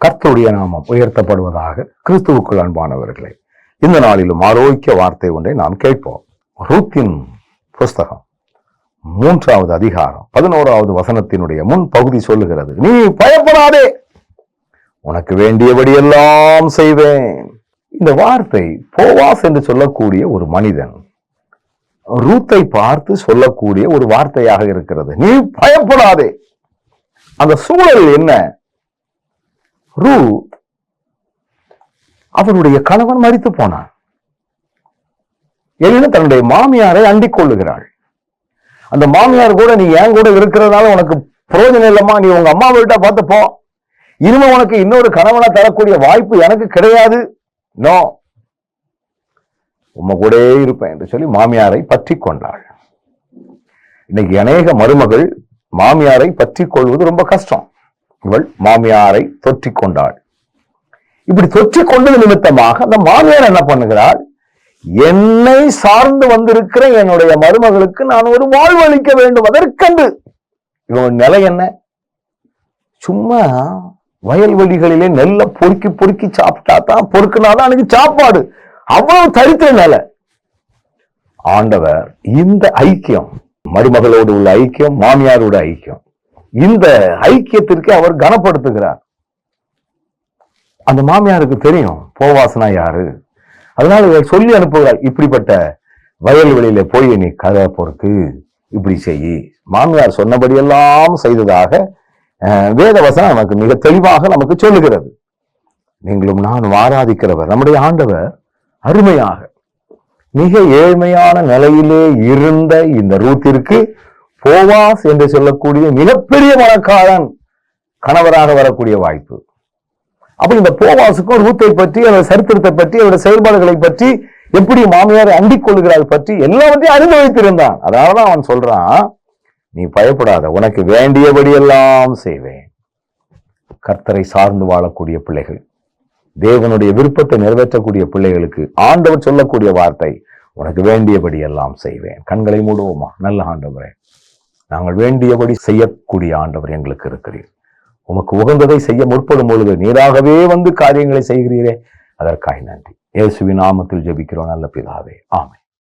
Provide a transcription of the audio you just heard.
கர்த்தருடைய நாமம் உயர்த்தப்படுவதாக கிறிஸ்துவுக்குள் அன்பானவர்களே இந்த நாளிலும் ஆரோக்கிய வார்த்தை ஒன்றை நாம் கேட்போம். ரூத்தின் புஸ்தகம் மூன்றாவது அதிகாரம் பதினோராவது வசனத்தினுடைய முன் பகுதி சொல்லுகிறது நீ பயப்படாதே உனக்கு வேண்டியபடி எல்லாம் செய்வேன். இந்த வார்த்தை போவாஸ் என்று சொல்லக்கூடிய ஒரு மனிதன் ரூத்தை பார்த்து சொல்லக்கூடிய ஒரு வார்த்தையாக இருக்கிறது. நீ பயப்படாதே. அந்த சூழல் என்ன? ரூ. அவனுடைய கணவன் மறித்து போனான். எனினும் தன்னுடைய மாமியாரை அண்டிக் கொள்ளுகிறாள். அந்த மாமியார் கூட நீ ஏன் கூட இருக்கிறதுனால உனக்கு பிரயோஜனம் இல்லம்மா நீ உங்க அம்மா வீட்டா பார்த்து போ. இனிமே உனக்கு இன்னொரு கணவனை தரக்கூடிய வாய்ப்பு எனக்கு கிடையாது. நோ. உம்ம கூட இருப்பேன் என்று சொல்லி மாமியாரை பற்றி கொண்டாள். இன்னைக்கு அநேக மருமகள் மாமியாரை பற்றி கொள்வது ரொம்ப கஷ்டம். இவள் மாமியாரை தொற்றி கொண்டாள் இப்படி தொற்றி கொண்டது நிமித்தமாக அந்த மாமியார் என்ன பண்ணுகிறாள்? என்னை சார்ந்து வந்திருக்கிற என்னுடைய மருமகளுக்கு நான் ஒரு வாழ்வு அளிக்க வேண்டும். அதற்கென்று. இவன் நிலை என்ன? சும்மா வயல்வெளிகளிலே நெல்லை பொறுக்கி பொறுக்கி சாப்பிட்டா தான் பொறுக்குனாதான் அன்னைக்கு சாப்பாடு. அவ்வளவு தரித்திர நிலை. ஆண்டவர் இந்த ஐக்கியம் மருமகளோடு உள்ள ஐக்கியம் மாமியாரோட ஐக்கியம். இந்த ஐக்கியத்திற்கு அவர் கனப்படுத்துகிறார். அந்த மாமியாருக்கு தெரியும் போவாசனா யாரு? அதனால இவர் சொல்லி அனுப்புகிறார் இப்படிப்பட்ட வயல்வெளியில போய் நீ கதை பொறுத்து இப்படி செய். மாமியார் சொன்னபடியெல்லாம் செய்ததாக அஹ், நமக்கு மிக தெளிவாக நமக்கு சொல்லுகிறது. நீங்களும் நான் ஆராதிக்கிறவர் நம்முடைய ஆண்டவர் அருமையாக மிக ஏழ்மையான நிலையிலே இருந்த இந்த ரூத்திற்கு போவாஸ் என்று சொல்லக்கூடிய மிகப்பெரிய மனக்காரன் கணவராக வரக்கூடிய வாய்ப்பு. அப்ப இந்த போவாசுக்கும் ரூத்தை பற்றி அவருடைய சரித்திரத்தை பற்றி அவருடைய செயல்பாடுகளை பற்றி எப்படி மாமியாரை அண்டிக் கொள்கிறார் பற்றி எல்லாவற்றையும் அறிந்து வைத்திருந்தான் அதாவது அவன் சொல்றான் நீ பயப்படாத உனக்கு வேண்டியபடி எல்லாம் செய்வேன். கர்த்தரை சார்ந்து வாழக்கூடிய பிள்ளைகள் தேவனுடைய விருப்பத்தை நிறைவேற்றக்கூடிய பிள்ளைகளுக்கு ஆண்டவர் சொல்லக்கூடிய வார்த்தை உனக்கு வேண்டியபடி எல்லாம் செய்வேன். கண்களை மூடுவோமா? நல்ல ஆண்டவரே. நாங்கள் வேண்டியபடி செய்யக்கூடிய ஆண்டவர் எங்களுக்கு இருக்கிறீர். உமக்கு உகந்ததை செய்ய முற்படும் பொழுது நீராகவே வந்து காரியங்களை செய்கிறீரே. அதற்காய் நன்றி. இயேசுவின் நாமத்தில் ஜெபிக்கிறோம் நல்ல பிதாவே. ஆமை